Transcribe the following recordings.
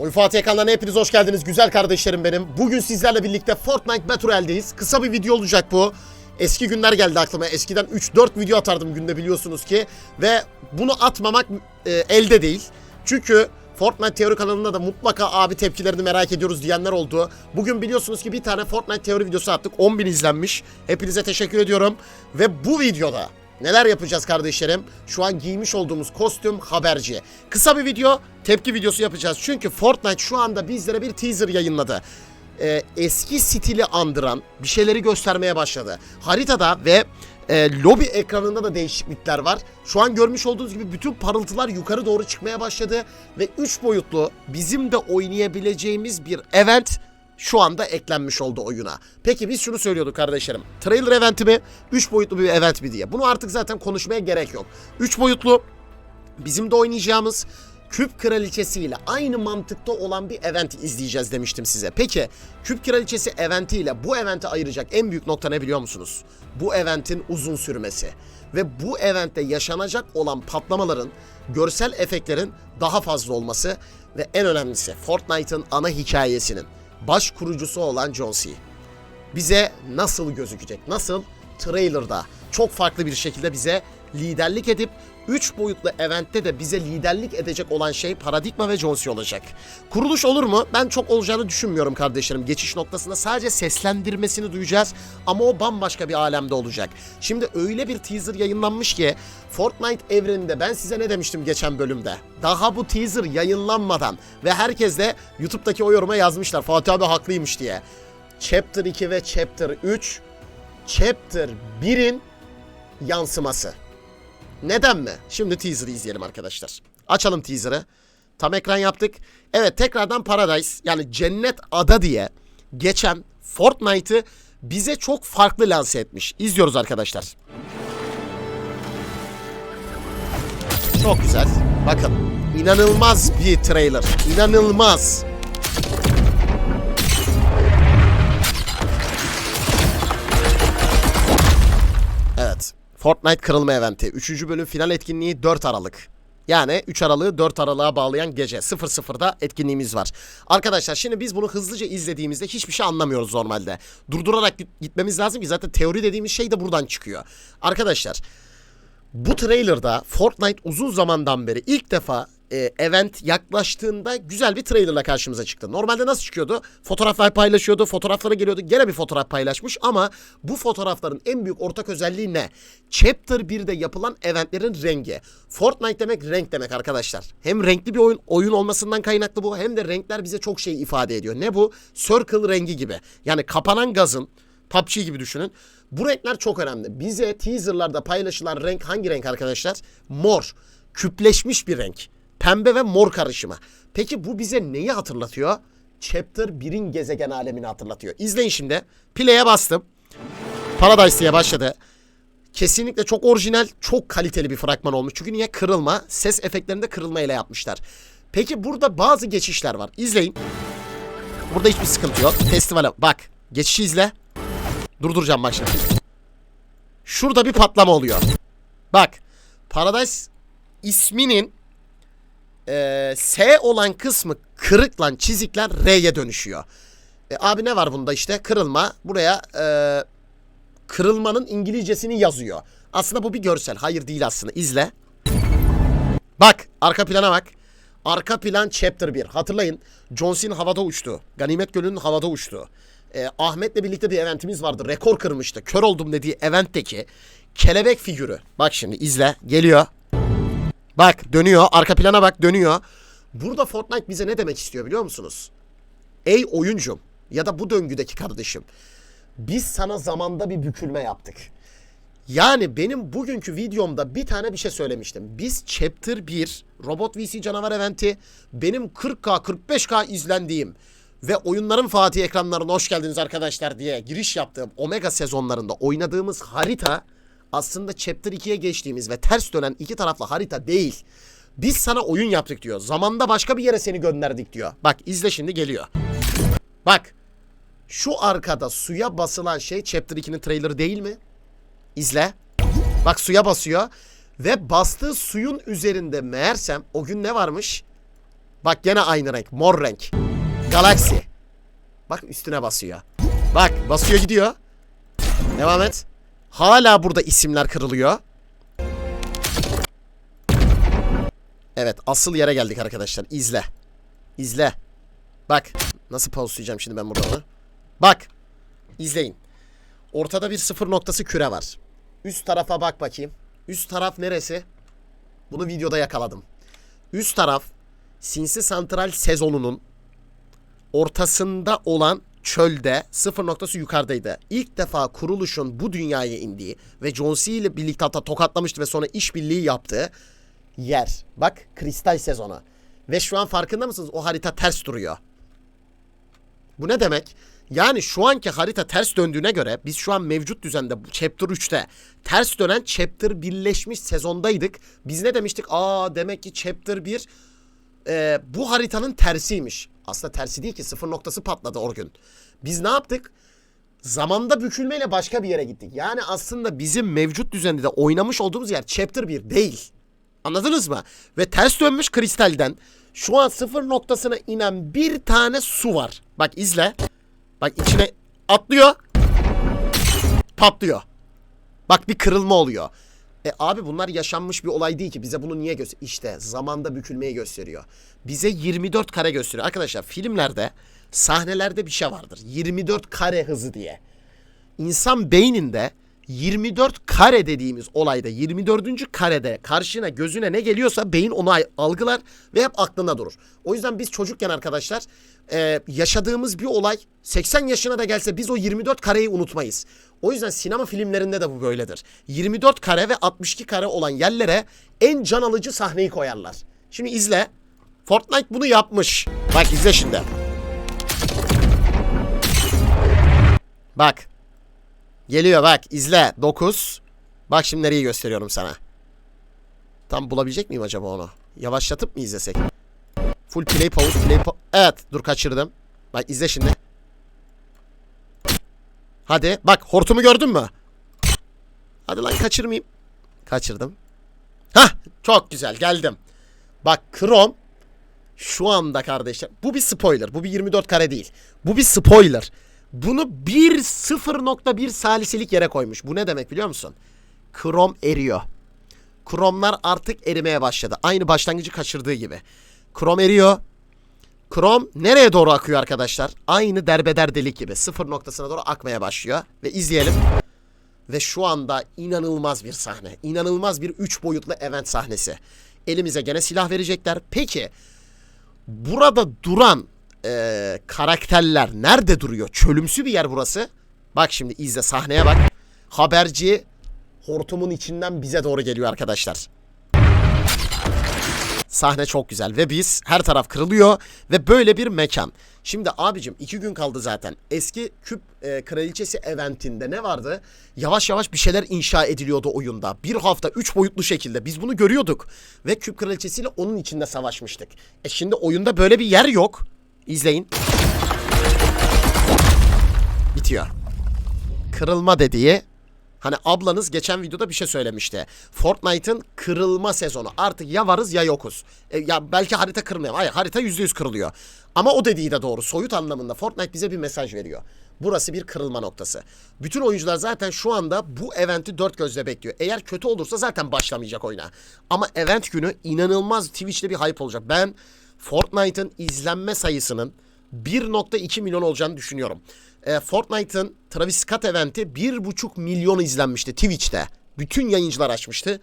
Oyun Fatih ekranlarına hepiniz hoş geldiniz güzel kardeşlerim benim. Bugün sizlerle birlikte Fortnite Battle'deyiz. Kısa bir video olacak bu. Eski günler geldi aklıma. Eskiden 3-4 video atardım günde biliyorsunuz ki. Ve bunu atmamak e, elde değil. Çünkü Fortnite Teori kanalında da mutlaka abi tepkilerini merak ediyoruz diyenler oldu. Bugün biliyorsunuz ki bir tane Fortnite Teori videosu attık. 10.000 izlenmiş. Hepinize teşekkür ediyorum. Ve bu videoda Neler yapacağız kardeşlerim? Şu an giymiş olduğumuz kostüm haberci. Kısa bir video, tepki videosu yapacağız. Çünkü Fortnite şu anda bizlere bir teaser yayınladı. Ee, eski stili andıran bir şeyleri göstermeye başladı. Haritada ve e, lobi ekranında da değişiklikler var. Şu an görmüş olduğunuz gibi bütün parıltılar yukarı doğru çıkmaya başladı. Ve 3 boyutlu bizim de oynayabileceğimiz bir event şu anda eklenmiş oldu oyuna. Peki biz şunu söylüyorduk kardeşlerim. Trailer eventi mi? 3 boyutlu bir event mi diye. Bunu artık zaten konuşmaya gerek yok. 3 boyutlu bizim de oynayacağımız Küp Kraliçesi ile aynı mantıkta olan bir event izleyeceğiz demiştim size. Peki Küp Kraliçesi eventi ile bu eventi ayıracak en büyük nokta ne biliyor musunuz? Bu eventin uzun sürmesi ve bu eventte yaşanacak olan patlamaların, görsel efektlerin daha fazla olması ve en önemlisi Fortnite'ın ana hikayesinin baş kurucusu olan John C. Bize nasıl gözükecek? Nasıl? Trailer'da çok farklı bir şekilde bize liderlik edip 3 boyutlu eventte de bize liderlik edecek olan şey Paradigma ve C olacak. Kuruluş olur mu? Ben çok olacağını düşünmüyorum kardeşlerim. Geçiş noktasında sadece seslendirmesini duyacağız ama o bambaşka bir alemde olacak. Şimdi öyle bir teaser yayınlanmış ki Fortnite evreninde ben size ne demiştim geçen bölümde? Daha bu teaser yayınlanmadan ve herkes de YouTube'daki o yoruma yazmışlar Fatih abi haklıymış diye. Chapter 2 ve Chapter 3 Chapter 1'in yansıması. Neden mi? Şimdi teaser'ı izleyelim arkadaşlar. Açalım teaser'ı. Tam ekran yaptık. Evet tekrardan Paradise yani Cennet Ada diye geçen Fortnite'ı bize çok farklı lanse etmiş. İzliyoruz arkadaşlar. Çok güzel. Bakın. inanılmaz bir trailer. İnanılmaz. Fortnite kırılma eventi. 3. bölüm final etkinliği 4 Aralık. Yani 3 Aralık'ı 4 Aralık'a bağlayan gece 00'da etkinliğimiz var. Arkadaşlar şimdi biz bunu hızlıca izlediğimizde hiçbir şey anlamıyoruz normalde. Durdurarak git- gitmemiz lazım ki zaten teori dediğimiz şey de buradan çıkıyor. Arkadaşlar bu trailerda Fortnite uzun zamandan beri ilk defa e, event yaklaştığında güzel bir trailerla karşımıza çıktı. Normalde nasıl çıkıyordu? Fotoğraflar paylaşıyordu, fotoğraflara geliyordu. Gene bir fotoğraf paylaşmış ama bu fotoğrafların en büyük ortak özelliği ne? Chapter 1'de yapılan eventlerin rengi. Fortnite demek renk demek arkadaşlar. Hem renkli bir oyun, oyun olmasından kaynaklı bu hem de renkler bize çok şey ifade ediyor. Ne bu? Circle rengi gibi. Yani kapanan gazın PUBG gibi düşünün. Bu renkler çok önemli. Bize teaserlarda paylaşılan renk hangi renk arkadaşlar? Mor. Küpleşmiş bir renk. Pembe ve mor karışımı. Peki bu bize neyi hatırlatıyor? Chapter 1'in gezegen alemini hatırlatıyor. İzleyin şimdi. Play'e bastım. Paradise diye başladı. Kesinlikle çok orijinal, çok kaliteli bir fragman olmuş. Çünkü niye? Kırılma, ses efektlerinde kırılma ile yapmışlar. Peki burada bazı geçişler var. İzleyin. Burada hiçbir sıkıntı yok. Festivale bak. Geçişi izle. Durduracağım bak şimdi. Şurada bir patlama oluyor. Bak. Paradise isminin eee, S olan kısmı kırık lan çizikler R'ye dönüşüyor. E, abi ne var bunda işte? Kırılma. Buraya eee, kırılmanın İngilizcesini yazıyor. Aslında bu bir görsel. Hayır değil aslında. İzle. Bak. Arka plana bak. Arka plan Chapter 1. Hatırlayın. John Cena havada uçtu. Ganimet Gölü'nün havada uçtu. Ee, Ahmet'le birlikte bir eventimiz vardı. Rekor kırmıştı. Kör oldum dediği eventteki kelebek figürü. Bak şimdi izle. Geliyor. Bak dönüyor. Arka plana bak dönüyor. Burada Fortnite bize ne demek istiyor biliyor musunuz? Ey oyuncum ya da bu döngüdeki kardeşim. Biz sana zamanda bir bükülme yaptık. Yani benim bugünkü videomda bir tane bir şey söylemiştim. Biz Chapter 1 Robot VC Canavar Eventi benim 40K 45K izlendiğim ve oyunların Fatih ekranlarına hoş geldiniz arkadaşlar diye giriş yaptığım Omega sezonlarında oynadığımız harita aslında Chapter 2'ye geçtiğimiz ve ters dönen iki taraflı harita değil. Biz sana oyun yaptık diyor. Zamanda başka bir yere seni gönderdik diyor. Bak izle şimdi geliyor. Bak şu arkada suya basılan şey Chapter 2'nin trailerı değil mi? İzle. Bak suya basıyor. Ve bastığı suyun üzerinde meğersem o gün ne varmış? Bak gene aynı renk. Mor renk. Galaxy. Bak üstüne basıyor. Bak basıyor gidiyor. Devam et. Hala burada isimler kırılıyor. Evet asıl yere geldik arkadaşlar. İzle. İzle. Bak. Nasıl pauslayacağım şimdi ben burada onu. Bak. İzleyin. Ortada bir sıfır noktası küre var. Üst tarafa bak bakayım. Üst taraf neresi? Bunu videoda yakaladım. Üst taraf Sinsi Santral sezonunun ortasında olan çölde sıfır noktası yukarıdaydı. İlk defa kuruluşun bu dünyaya indiği ve John C ile birlikte hatta tokatlamıştı ve sonra işbirliği yaptığı yer. Bak kristal sezonu. Ve şu an farkında mısınız? O harita ters duruyor. Bu ne demek? Yani şu anki harita ters döndüğüne göre biz şu an mevcut düzende Chapter 3'te ters dönen Chapter birleşmiş sezondaydık. Biz ne demiştik? Aa demek ki Chapter 1 e, bu haritanın tersiymiş. Aslında tersi değil ki sıfır noktası patladı o gün. Biz ne yaptık? Zamanda bükülmeyle başka bir yere gittik. Yani aslında bizim mevcut düzende de oynamış olduğumuz yer Chapter 1 değil. Anladınız mı? Ve ters dönmüş kristalden şu an sıfır noktasına inen bir tane su var. Bak izle. Bak içine atlıyor. Patlıyor. Bak bir kırılma oluyor. E abi bunlar yaşanmış bir olay değil ki. Bize bunu niye gösteriyor? İşte zamanda bükülmeyi gösteriyor. Bize 24 kare gösteriyor. Arkadaşlar filmlerde sahnelerde bir şey vardır. 24 kare hızı diye. İnsan beyninde 24 kare dediğimiz olayda 24. karede karşına gözüne ne geliyorsa beyin onu algılar ve hep aklında durur. O yüzden biz çocukken arkadaşlar e, yaşadığımız bir olay 80 yaşına da gelse biz o 24 kareyi unutmayız. O yüzden sinema filmlerinde de bu böyledir. 24 kare ve 62 kare olan yerlere en can alıcı sahneyi koyarlar. Şimdi izle. Fortnite bunu yapmış. Bak izle şimdi. Bak. Geliyor bak izle 9. Bak şimdi nereyi gösteriyorum sana. Tam bulabilecek miyim acaba onu? Yavaşlatıp mı izlesek? Full play pause play pa- Evet dur kaçırdım. Bak izle şimdi. Hadi bak hortumu gördün mü? Hadi lan kaçırmayayım. Kaçırdım. Hah çok güzel geldim. Bak Chrome şu anda kardeşler bu bir spoiler. Bu bir 24 kare değil. Bu bir spoiler. Bunu bir 0.1 saliselik yere koymuş. Bu ne demek biliyor musun? Krom eriyor. Kromlar artık erimeye başladı. Aynı başlangıcı kaçırdığı gibi. Krom eriyor. Krom nereye doğru akıyor arkadaşlar? Aynı derbeder delik gibi. Sıfır noktasına doğru akmaya başlıyor. Ve izleyelim. Ve şu anda inanılmaz bir sahne. İnanılmaz bir 3 boyutlu event sahnesi. Elimize gene silah verecekler. Peki burada duran e, karakterler nerede duruyor? Çölümsü bir yer burası. Bak şimdi izle sahneye bak. Haberci hortumun içinden bize doğru geliyor arkadaşlar. Sahne çok güzel ve biz her taraf kırılıyor ve böyle bir mekan. Şimdi abicim iki gün kaldı zaten. Eski Küp e, Kraliçesi eventinde ne vardı? Yavaş yavaş bir şeyler inşa ediliyordu oyunda. Bir hafta üç boyutlu şekilde biz bunu görüyorduk. Ve Küp Kraliçesi ile onun içinde savaşmıştık. E şimdi oyunda böyle bir yer yok. İzleyin. Bitiyor. Kırılma dediği Hani ablanız geçen videoda bir şey söylemişti. Fortnite'ın kırılma sezonu. Artık ya varız ya yokuz. E, ya belki harita kırılmıyor. Hayır harita %100 kırılıyor. Ama o dediği de doğru. Soyut anlamında Fortnite bize bir mesaj veriyor. Burası bir kırılma noktası. Bütün oyuncular zaten şu anda bu eventi dört gözle bekliyor. Eğer kötü olursa zaten başlamayacak oyuna. Ama event günü inanılmaz Twitch'te bir hype olacak. Ben Fortnite'ın izlenme sayısının 1.2 milyon olacağını düşünüyorum. E, Fortnite'ın Travis Scott eventi 1.5 milyon izlenmişti Twitch'te. Bütün yayıncılar açmıştı.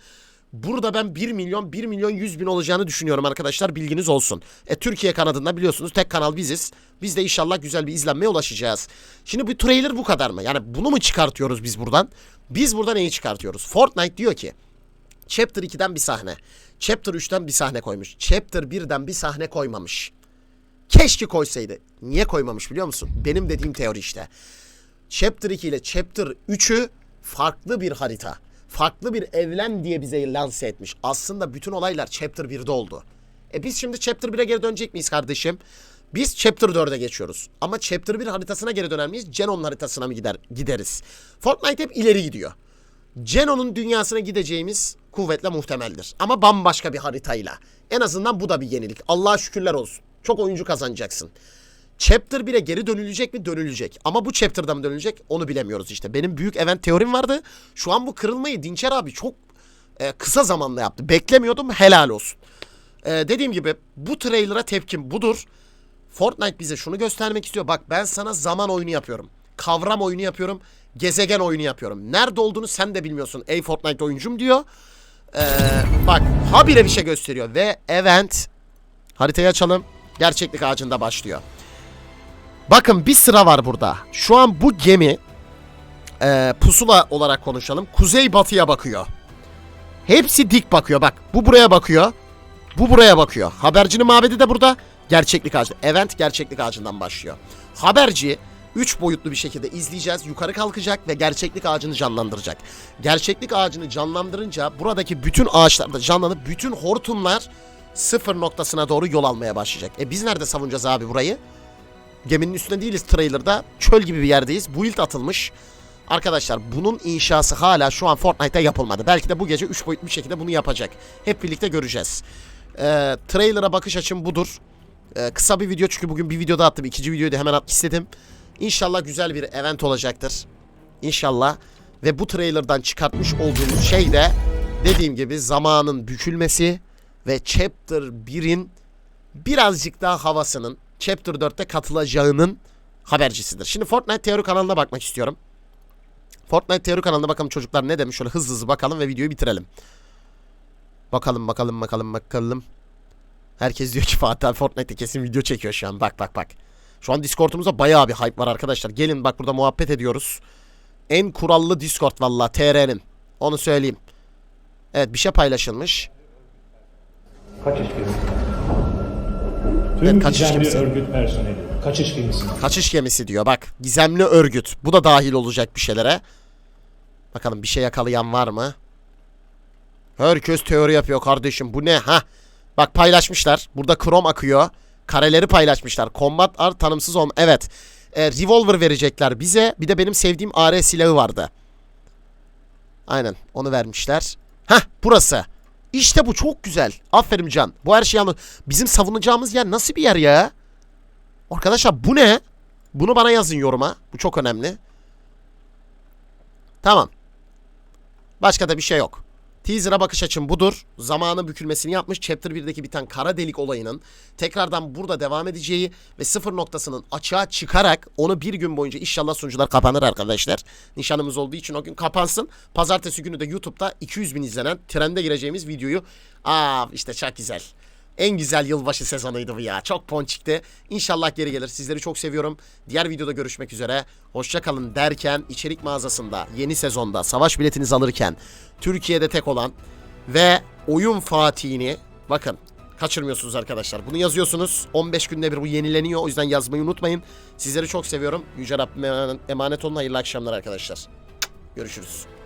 Burada ben 1 milyon 1 milyon 100 bin olacağını düşünüyorum arkadaşlar bilginiz olsun. E, Türkiye kanadında biliyorsunuz tek kanal biziz. Biz de inşallah güzel bir izlenmeye ulaşacağız. Şimdi bu trailer bu kadar mı? Yani bunu mu çıkartıyoruz biz buradan? Biz burada neyi çıkartıyoruz? Fortnite diyor ki Chapter 2'den bir sahne. Chapter 3'ten bir sahne koymuş. Chapter 1'den bir sahne koymamış. Keşke koysaydı. Niye koymamış biliyor musun? Benim dediğim teori işte. Chapter 2 ile Chapter 3'ü farklı bir harita. Farklı bir evren diye bize lanse etmiş. Aslında bütün olaylar Chapter 1'de oldu. E biz şimdi Chapter 1'e geri dönecek miyiz kardeşim? Biz Chapter 4'e geçiyoruz. Ama Chapter 1 haritasına geri döner miyiz? Genon haritasına mı gider gideriz? Fortnite hep ileri gidiyor. Geno'nun dünyasına gideceğimiz kuvvetle muhtemeldir. Ama bambaşka bir haritayla. En azından bu da bir yenilik. Allah'a şükürler olsun. Çok oyuncu kazanacaksın. Chapter 1'e geri dönülecek mi? Dönülecek. Ama bu chapter'da mı dönülecek? Onu bilemiyoruz işte. Benim büyük event teorim vardı. Şu an bu kırılmayı Dinçer abi çok e, kısa zamanda yaptı. Beklemiyordum. Helal olsun. E, dediğim gibi bu trailer'a tepkim budur. Fortnite bize şunu göstermek istiyor. Bak ben sana zaman oyunu yapıyorum. Kavram oyunu yapıyorum. Gezegen oyunu yapıyorum. Nerede olduğunu sen de bilmiyorsun. Ey Fortnite oyuncum diyor. Ee, bak habire bir şey gösteriyor. Ve event haritayı açalım. Gerçeklik ağacında başlıyor. Bakın bir sıra var burada. Şu an bu gemi e, pusula olarak konuşalım. Kuzey batıya bakıyor. Hepsi dik bakıyor. Bak bu buraya bakıyor. Bu buraya bakıyor. Habercinin mabedi de burada. Gerçeklik ağacı. Event gerçeklik ağacından başlıyor. Haberci 3 boyutlu bir şekilde izleyeceğiz. Yukarı kalkacak ve gerçeklik ağacını canlandıracak. Gerçeklik ağacını canlandırınca buradaki bütün ağaçlar da canlanıp bütün hortumlar sıfır noktasına doğru yol almaya başlayacak. E biz nerede savunacağız abi burayı? Geminin üstünde değiliz trailer'da. Çöl gibi bir yerdeyiz. Build atılmış. Arkadaşlar bunun inşası hala şu an Fortnite'ta yapılmadı. Belki de bu gece 3 boyutlu bir şekilde bunu yapacak. Hep birlikte göreceğiz. Ee, trailer'a bakış açım budur. Ee, kısa bir video çünkü bugün bir videoda attım. ikinci videoyu da hemen atmak istedim. İnşallah güzel bir event olacaktır. İnşallah. Ve bu trailer'dan çıkartmış olduğumuz şey de dediğim gibi zamanın bükülmesi ve Chapter 1'in birazcık daha havasının Chapter 4'te katılacağının habercisidir. Şimdi Fortnite Teori kanalına bakmak istiyorum. Fortnite Teori kanalına bakalım çocuklar ne demiş. Şöyle hızlı hızlı bakalım ve videoyu bitirelim. Bakalım bakalım bakalım bakalım. Herkes diyor ki Fatih Fortnite'te kesin video çekiyor şu an. Bak bak bak. Şu an Discord'umuzda bayağı bir hype var arkadaşlar. Gelin bak burada muhabbet ediyoruz. En kurallı Discord valla TR'nin. Onu söyleyeyim. Evet bir şey paylaşılmış. Kaçış gemisi. Evet, kaçış gizemli gemisi. örgüt personeli. Kaçış gemisi. Kaçış gemisi diyor bak. Gizemli örgüt. Bu da dahil olacak bir şeylere. Bakalım bir şey yakalayan var mı? Herkes teori yapıyor kardeşim. Bu ne ha? Bak paylaşmışlar. Burada krom akıyor. Kareleri paylaşmışlar. Combat art tanımsız olma. Evet. E, revolver verecekler bize. Bir de benim sevdiğim AR silahı vardı. Aynen. Onu vermişler. Hah burası. İşte bu çok güzel. Aferin Can. Bu her şeyi anla. Bizim savunacağımız yer nasıl bir yer ya? Arkadaşlar bu ne? Bunu bana yazın yoruma. Bu çok önemli. Tamam. Başka da bir şey yok. Teaser'a bakış açım budur. Zamanı bükülmesini yapmış. Chapter 1'deki biten kara delik olayının tekrardan burada devam edeceği ve sıfır noktasının açığa çıkarak onu bir gün boyunca inşallah sunucular kapanır arkadaşlar. Nişanımız olduğu için o gün kapansın. Pazartesi günü de YouTube'da 200 bin izlenen trende gireceğimiz videoyu aa işte çok güzel. En güzel yılbaşı sezonuydu bu ya. Çok ponçikti. İnşallah geri gelir. Sizleri çok seviyorum. Diğer videoda görüşmek üzere. Hoşça kalın derken içerik mağazasında yeni sezonda savaş biletinizi alırken Türkiye'de tek olan ve oyun fatihini bakın kaçırmıyorsunuz arkadaşlar. Bunu yazıyorsunuz. 15 günde bir bu yenileniyor. O yüzden yazmayı unutmayın. Sizleri çok seviyorum. Yüce Rabbime emanet olun. Hayırlı akşamlar arkadaşlar. Görüşürüz.